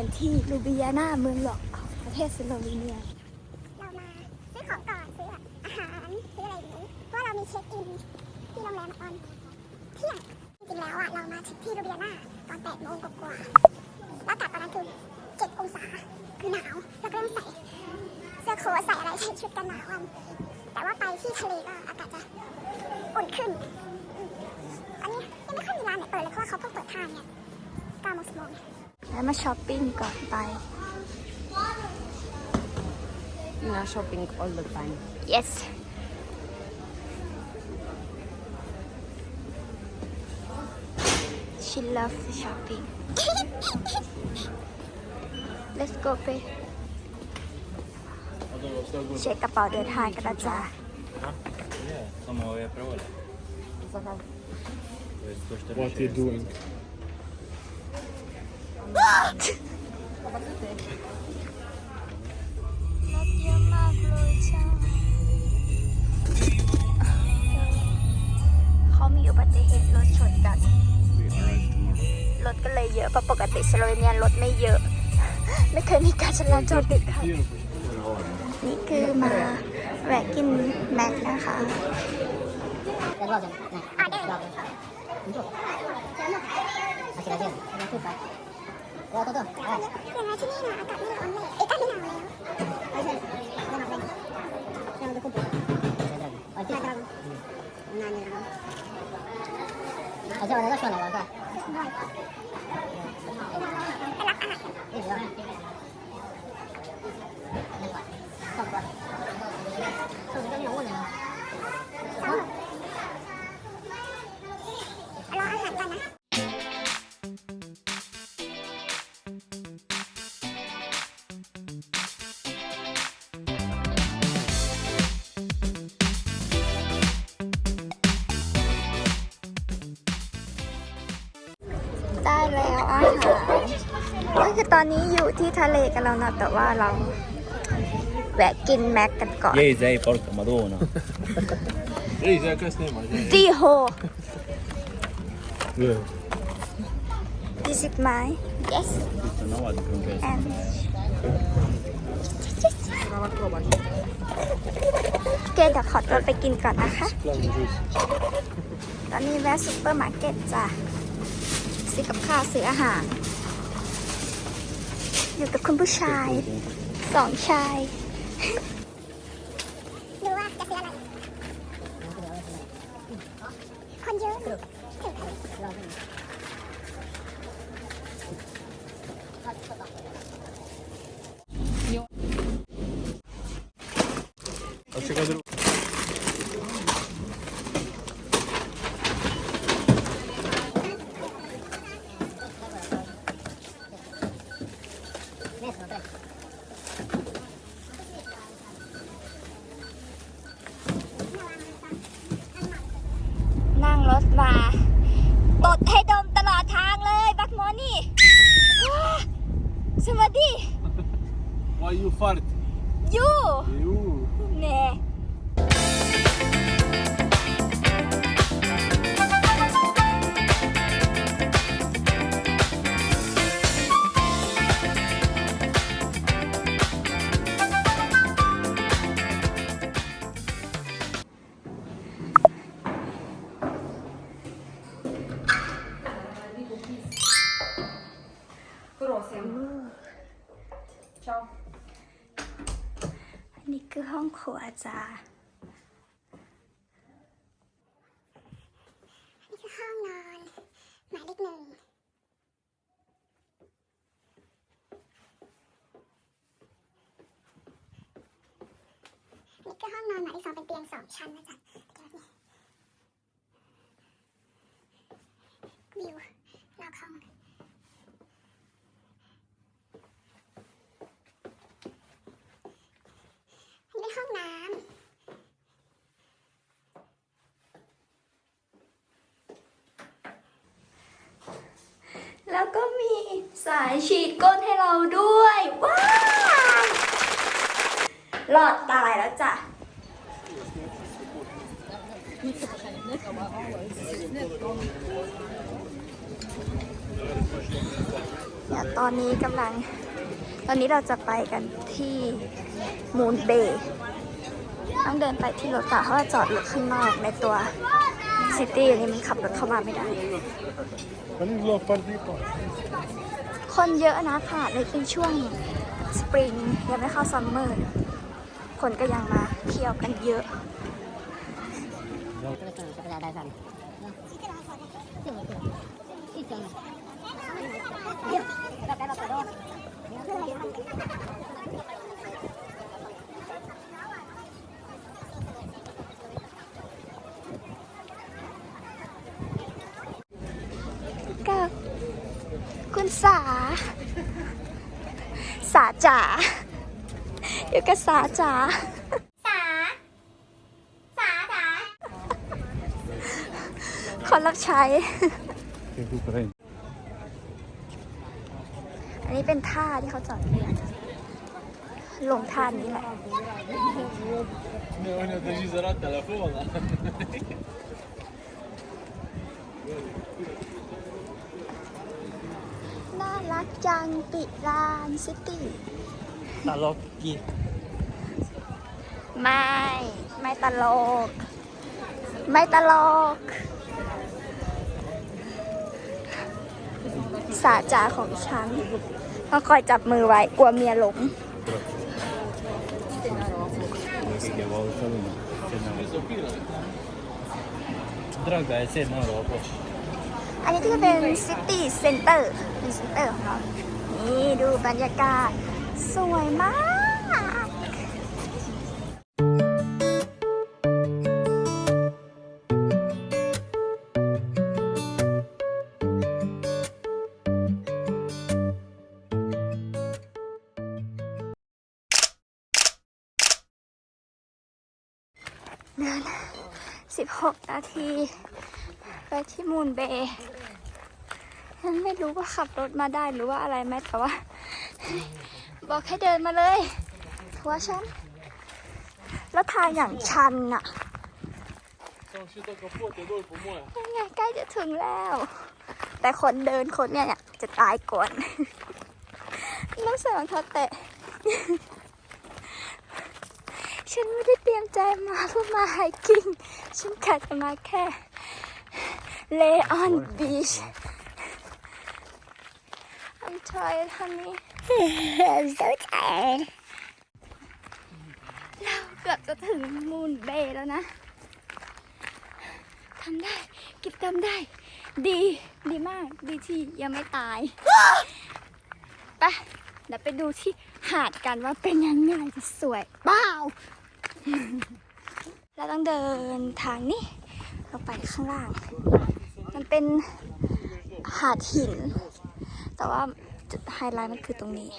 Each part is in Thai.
กันที่ลูเบียนาเมืองหลวงของประเทศสโลวีเนีย เรามาซื้อของก่อนซื้ออาหารซื้ออะไรนี้เพราะเรามีเช็คอินที่โรงแรมตอนเที่ยงจริงๆแล้วอะเรามาที่ลูเบียนาตอน8โมงกว่าแล้วกลับตอนนั้นคือ7องศาคือหนาวแล้วก็ต้องใส่เสื้อโค้ทใส่อะไรใส่ชุดกันหนาวกันแต่ว่าไปที่ทะเลก็อากาศจะอุ่นขึ้นอันนี้ยังไม่ค่อยมีร้านไหนเปิดเลยเพราะว่าเขาเพิ่งเปิดห้างเนี่ย9โมง10โมง แล้วมาช้อปปิ้งก่อนไป You are shopping all the time. Yes. She loves shopping. Let's go ไปเช็คกระเป๋าเดินทางกันนะจ๊ะ What are you doing? รถเยอะมากเลยจ้าเขามีอุบัติเหตุรถชนกัน รถก็เลยเยอะเพราะปกติสโลเวเนียรถไม่เยอะ ไม่เคยมีการจราจรติดขัดนี่คือมาแวะกินแม็กนะคะอะไรอเรวตัวตัวรออย่างไรที่นี่นะอากาศไม่ร้อนเลยเอ้ก็ไม่หนาวแล้วไปเชิญเดินออกไปเดินไปคุ้มไปที่ไหนกันนานเลยนะไอ้เจ้าเนี่ยก็ชวนอะไรวะแกไปรับอาหาร ได้แล้วอาหารก็คือตอนนี้อยู่ที่ทะเลกันแล้วนะแต่ว่าเราแวะกินแม็กกันก่อนเย้ zdaj porka Madonna. Ej, zdaj kaj snemaš? จีโฮ Je. this is แ yes and โอเเดี๋ยวขอตัวไปกินก่อนนะคะตอนนี้แวะซูเปอร์มาร์เก็ตจ้ะ ซื้อกับข้าวซื้ออาหาร อยู่กับคุณผู้ชายสองชายดูว่าจะซื้ออะไรคนเยอะถึง A čekaj drugo. ก็ห้องนอนหมายเลขสองเป็นเตียงสองชั้นนะจ๊ะวิวนอกห้องอันนี้เป็นห้องน้ำ แล้วก็มีสายฉีดก้นให้เราด้วย ว้าวหลอดตายแล้วจ้ะ เดี๋ยว ตอนนี้กำลัง ตอนนี้เราจะไปกันที่มูนเบย์ต้องเดินไปที่รถต่อเพราะว่าจอดรถข้างนอกในตัวซิตี้นี้มันขับรถเข้ามาไม่ได้ คนเยอะนะค่ะเลยเป็นช่วงสปริงยังไม่เข้าซัมเมอร์ คนก็ยังมาเที่ยวกันเยอะ กับคุณสา สาจ๋าอยู่กับสาจ๋าสา สาจ๋าคนรับใช้อั นนี้เป็นท่าที่เขาจอดเรือลงท่านี้แหละ Ne, on a deja zarat telefonen. น่ารักจังปิรานซิตี้ Talocchi. ไม่ ไม่ตลก ไม่ตลก สาจาของฉัน ก็คอยจับมือไว้กลัวเมียหลง อันนี้ก็จะเป็นซิตี้เซ็นเตอร์เป็นเซ็นเตอร์ของเรา นี่ดูบรรยากาศ สวยมาก เดิน 16 นาที ไปที่มูนเบย์ฉันไม่รู้ว่าขับรถมาได้หรือว่าอะไรไหมแต่ว่า บอกให้เดินมาเลยเพราะว่าฉัน แล้วทางอย่างชันอะ Sono uscito capote dopo, muore. ยังไงใกล้จะถึงแล้ว แต่คนเดินคนเนี่ยเนี่ยจะตายก่อนต้องใส่รองเท้าแตะ ฉันไม่ได้เตรียมใจมาเพื่อมาไฮกิ้งฉันกะจะมาแค่ lay on beach I'm tired honey I'm so tired เราเกือบจะถึงมูนเบย์แล้วนะทำได้ กิบทำได้ ดี ดีมาก ดีที่ยังไม่ตาย ไป เดี๋ยวไปดูที่หาดกันว่าเป็นยังไงจะสวยเปล่า เราต้องเดินทางนี้ลงไปข้างล่าง มันเป็นหาดหิน แต่ว่าจุดไฮไลท์มันคือตรงนี้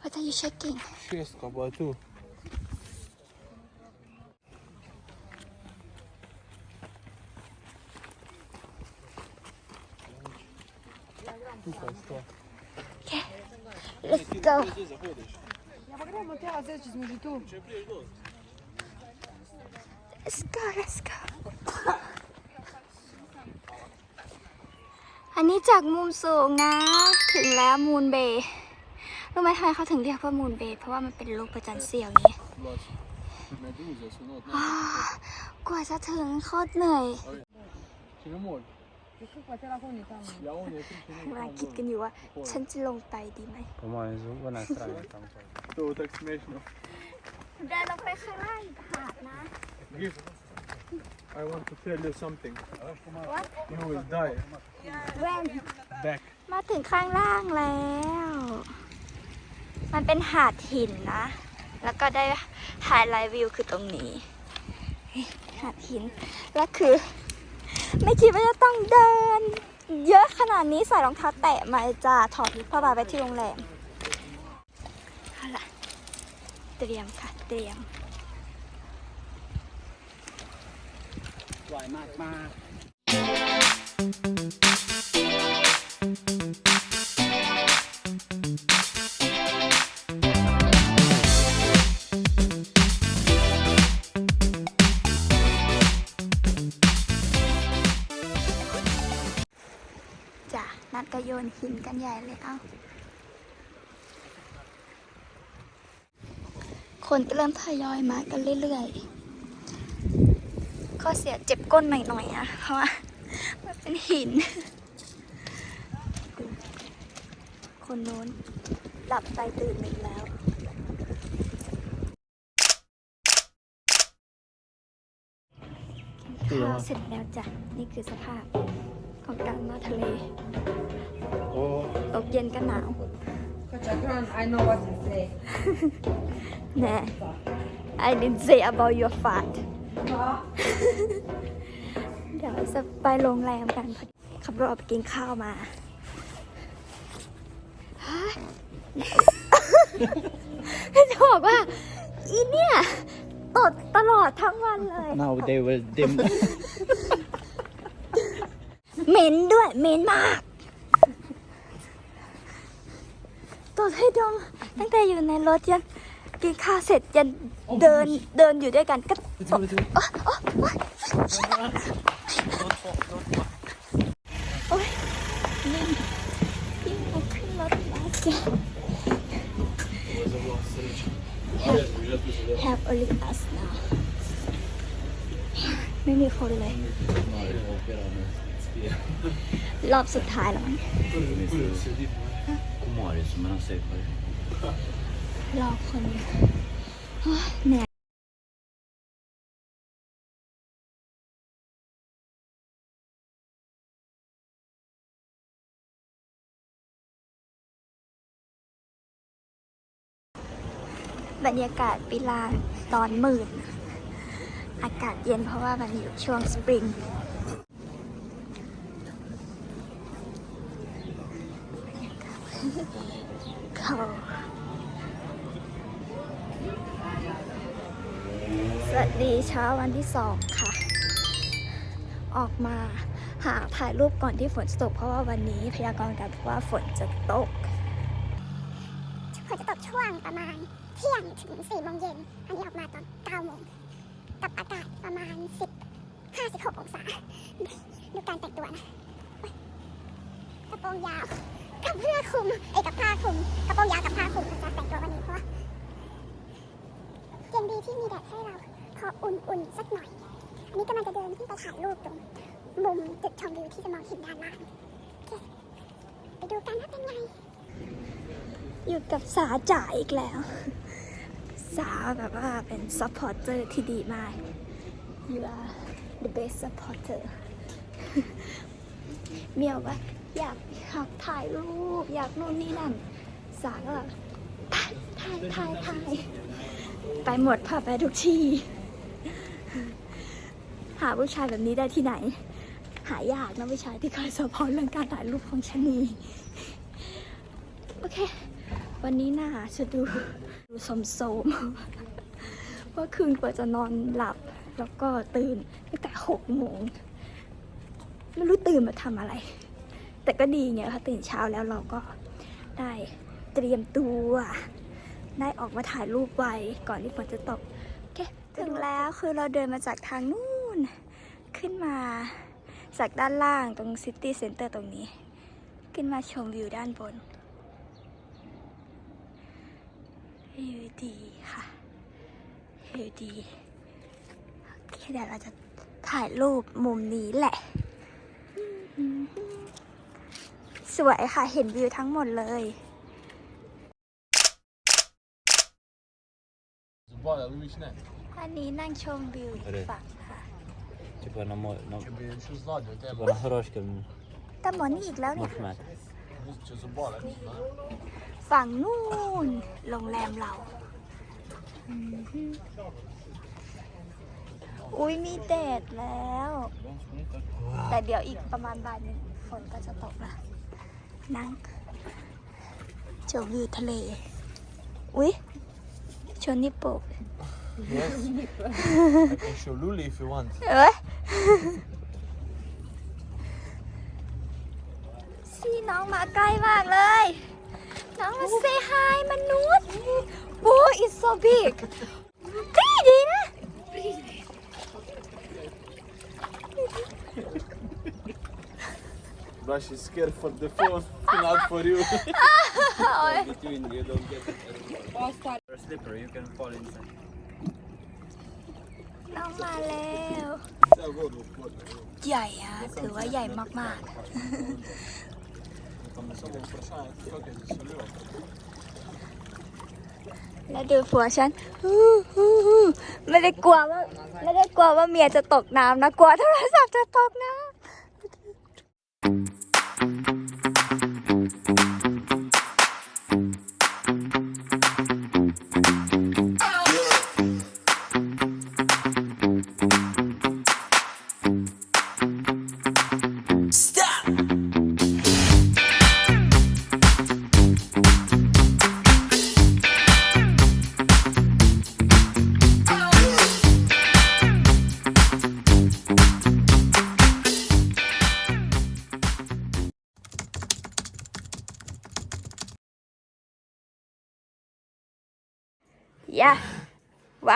What are you shaking? Šestka, pa je tu. Tukaj sta. Let's go. Zdaj zahodiš. Let's go, let's go. อันนี้จากมุมสูงนะ ถึงแล้วมูนเบย์รู้ไหมทำไมเขาถึงเรียกว่ามูนเบย์เพราะว่ามันเป็นรูปประจันทร์เสียวอย่างนี้ Meduze so not. อ้ากว่าจะถึงโคตรเหนื่อย Če ne moreš. Ja, on je tri กำลังคิดกันอยู่ว่า ฉันจะลงไปดีไหม Po mojem zvu, ona strana tam. To je tako smešno. เดินลงไปข้างล่างหาดนะ Gift. I want to tell you something. What? You will die. แว่น Back. มาถึงข้างล่างแล้ว มันเป็นหาดหินนะ แล้วก็ได้ไฮไลท์วิวคือตรงนี้ หาดหิน แล้วคือ ไม่คิดว่าจะต้องเดิน เยอะขนาดนี้ใส่รองเท้าแตะมาจ้าถอดผ้าบาไปที่โรงแรมเอาล่ะเตรียมค่ะ เตรียมสวยมากมาก หินกันใหญ่เลยเอ้า คนเริ่มทยอยมากันเรื่อยๆ ข้อเสียเจ็บก้นหน่อยๆอะเพราะว่ามันเป็นหิน คนโน้น หลับไปตื่นอีกแล้วกินข้าวเสร็จแล้วจ้ะ นี่คือสภาพของ การมาทะเล ตกเย็นกันหนาว I know what to say. แน่ I didn't say about your fart เดี๋ยวจะไปโรงแรมกันพอดีขับรถออกไปกินข้าวมาฮะจะบอกว่า อีเนี่ยตดตลอดทั้งวันเลย Now they will dim. เหม็นด้วยเหม็นมากตดให้ดมตั้งแต่อยู่ในรถยันกินข้าวเสร็จยันเดินเดินอยู่ด้วยกันก็ตดโอ๊ยโอ๊ยโอ๊ยโอ๊ยยิ่งยิ่งเอาขึ้นรถมาจ้ะ have have only us now ไม่มีคนเลย รอบสุดท้ายแล้วมั้ง Kom Marius, men han säger på det. รอคนเฮ้ยเหนื่อยบรรยากาศปิลาตอนมืดอากาศเย็นเพราะว่ามันอยู่ช่วงสปริง เขาสวัสดีเช้าวันที่สองค่ะ ออกมาหาถ่ายรูปก่อนที่ฝนจะตก เพราะว่าวันนี้พยากรณ์กาศบอกว่าฝนจะตกฝนจะตกช่วงประมาณเที่ยงถึง4โมงเย็น อันนี้ออกมาตอน9โมงกับอากาศประมาณ10 56องศา ดูการแต่งตัวนะกระโปรงยาว กับเสื้อคลุมเอ้กับผ้าคลุมกระโปรงยาวกับผ้าคลุมนะจ๊ะแต่งตัววันนี้เพราะว่ายังดีที่มีแดดให้เรา พออุ่นๆสักหน่อย อันนี้กำลังจะเดินขึ้นไปถ่ายรูปตรงมุมจุดชมวิวที่จะมองเห็นด้านล่างโอเคไปดูกันว่าเป็นไง อยู่กับสาจ่าอีกแล้ว สาแบบว่าเป็นซัพพอร์เตอร์ที่ดีมาก you are the best supporter เมียวว่าอยาก อยากถ่ายรูปอยากนู่นนี่นั่น สาก็ถ่ายถ่ายถ่ายถ่ายไปหมดพาไปทุกที่ หาผู้ชายแบบนี้ได้ที่ไหน หายากนะผู้ชายที่คอยสปอร์ตเรื่องการถ่ายรูปของชนีโอเค วันนี้หน้าจะดูดูสมโสมว่าคืนกว่าจะนอนหลับ แล้วก็ตื่นตั้งแต่หกโมงไม่รู้ตื่นมาทำอะไร แต่ก็ดีไงค่ะตื่นเช้าแล้วเราก็ได้เตรียมตัว ได้ออกมาถ่ายรูปไว้ก่อนที่ฝนจะตกโอเคถึงแล้วคือเราเดินมาจากทางนู่น ขึ้นมาจากด้านล่างตรงซิตี้เซ็นเตอร์ตรงนี้ ขึ้นมาชมวิวด้านบนวิวดีค่ะวิวดีโอเคเดี๋ยวเราจะถ่ายรูปมุมนี้แหละ สวยค่ะ เห็นวิวทั้งหมดเลย อันนี้นั่งชมวิวอีกฝั่งค่ะ Tипа на мой... На... Тобі що ззаду, у тебе Типа на хорошке м, แต่หมอนี่อีกแล้วเนี่ย можеш мати. чи зубали. ฝั่งนู่น โรงแรมเราอืมฮึอุ้ยมีแดดแล้ว แต่เดี๋ยวอีกประมาณบ่ายหนึงฝนก็จะตกละ นั่งชมวิวทะเล อุ้ยชนนิปโปะ Yes. I can show Luli if you want. เอ้ยซีน้องมาใกล้มากเลย น้องมาเซฮายมนุษย์โอ้ it's so big พี่ดีนะ Bra Sarah, she's scared for the phone, not for you. Between you don't get it anymore. You're slippery, you can fall inside. น้องมาแล้วใหญ่อะถือว่าใหญ่มากๆแล้วดูผัวฉันฮู้ฮู้ฮู้ไม่ได้กลัวว่าไม่ได้กลัวว่าเมียจะตกน้ำนะกลัวโทรศัพท์จะตกน้ำ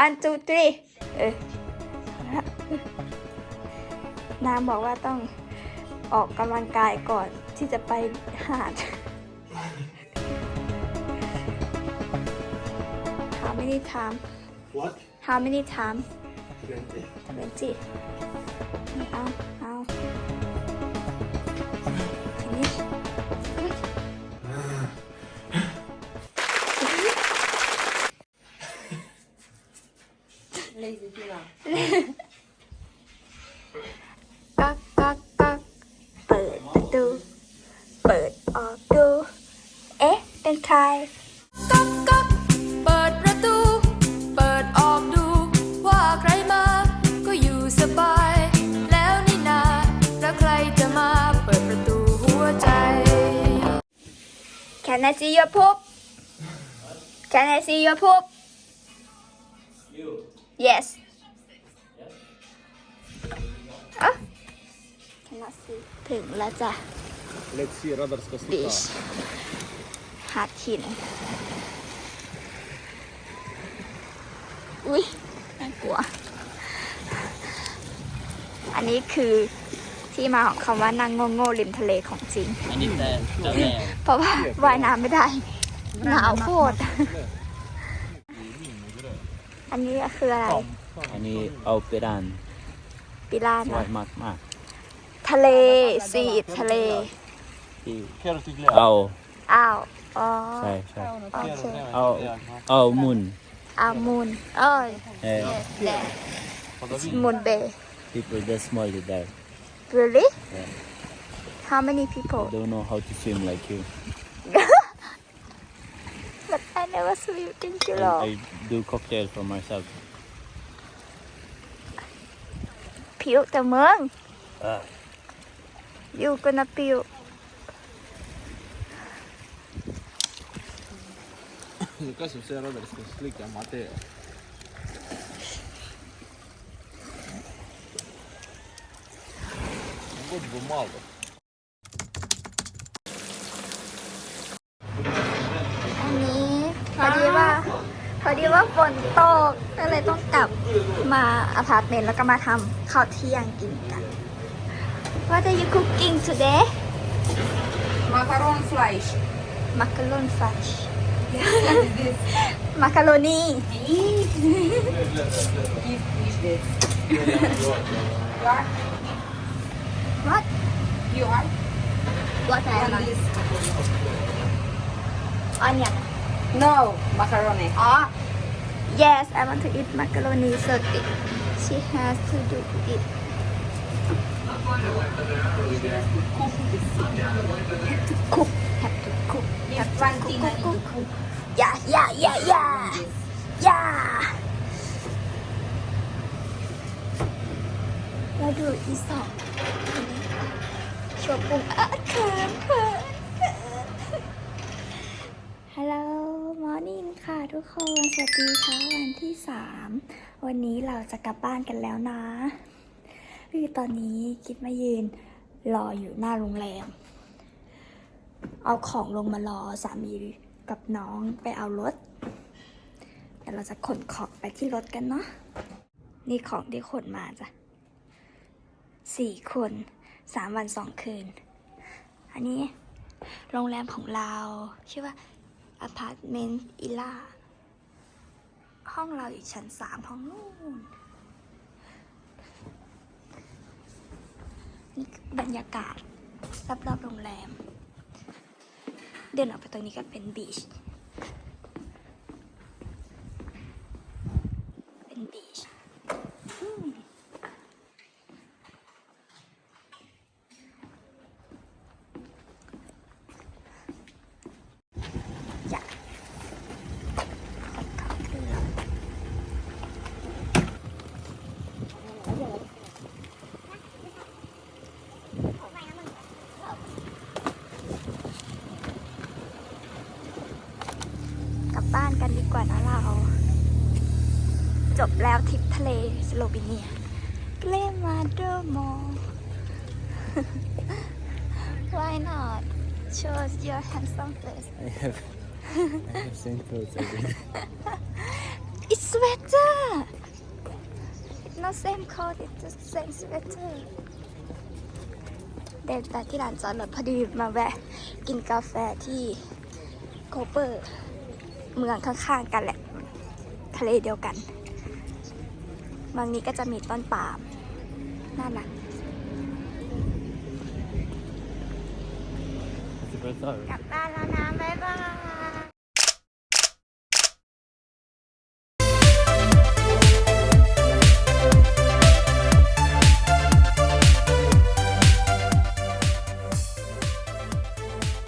one two three เออนางบอกว่าต้องออกกำลังกายก่อนที่จะไปหาด How many time What? How many time Twenty. 20เอา Can I see your poop Can I see your poop Yes อะ Cannot see ถึงแล้วจ้ะ Let's see radarska Beach หาดหิน อุ้ยน่ากลัว อันนี้คือ ที่มาของคำว่านั่งโง่ๆริมทะเลของจริง I need the the เพราะว่าว่ายน้ำไม่ได้ หนาวโคตร อันนี้คืออะไร I need operan. ปิลานะ Smart mak mak. ทะเลสีทะเล Au. อ้าว อ๋อ Sai, sai. โอเค Au. Au moon. อามูนเอ้ย Eh, แดมูนเบย์ people that small there. really Yeah. how many people Don't know how to swim like you. but I never swim thank you I, Lord I do cocktail for myself. ผิวแต่เมือง Ah. อยู่กันนะผิว Kas see radarska slika Mateo? Вот бы мало. อันนี้พอดีว่า พอดีว่าฝนตกก็เลยต้องกลับมาอพาร์ตเมนต์แล้วก็มาทำข้าวเที่ยงกินกัน What are you cooking today Macaron fleisch. Macaron fish Macaroni Give fish this. you are? What I am? Onion. No, macaroni. Ah. Yes, I want to eat macaroni, so it, she has to do it. Have to cook, have to cook, have to cook, cook, cook, cook. Yeah, yeah, yeah, yeah, yeah. Let's do you eat? อีสองชวปุ่มอะฮัลโหลมอร์นิ่งค่ะทุกคน สวัสดีเช้าวันที่สามวันนี้เราจะกลับบ้านกันแล้วนะคือตอนนี้คิดมายืนรออยู่หน้าโรงแรม เอาของลงมารอสามีกับน้องไปเอารถเดี๋ยวเราจะขนของไปที่รถกันเนาะนี่ของที่ขนมาจ้ะสี่คน สามวันสองคืน อันนี้โรงแรมของเรา ชื่อว่าอพาร์ตเมนต์อิล่า ห้องเราอยู่ชั้นสามห้องนู่น นี่คือบรรยากาศรอบๆโรงแรม เดินออกไปตรงนี้ก็เป็นบีช เป็นบีชอืมอยากคนขับเรือ กลับบ้านกันดีกว่านะเรา จบ แล้วทริปทะเลสโลวีเนียเกลมาเดอร์มอล Why not show us your handsome face I have, I have same clothes again. It's sweater It's not same coat it's the same sweater เดินแต่ที่ร้านจอดรถพอดีมาแวะกินกาแฟที่โคเปอร์ เมืองข้างๆกันแหละ ทะเลเดียวกัน บางนี้ก็จะมีต้นปาล์มน่ารัก Super sorry. กลับบ้านแล้วนะบ๊ายบาย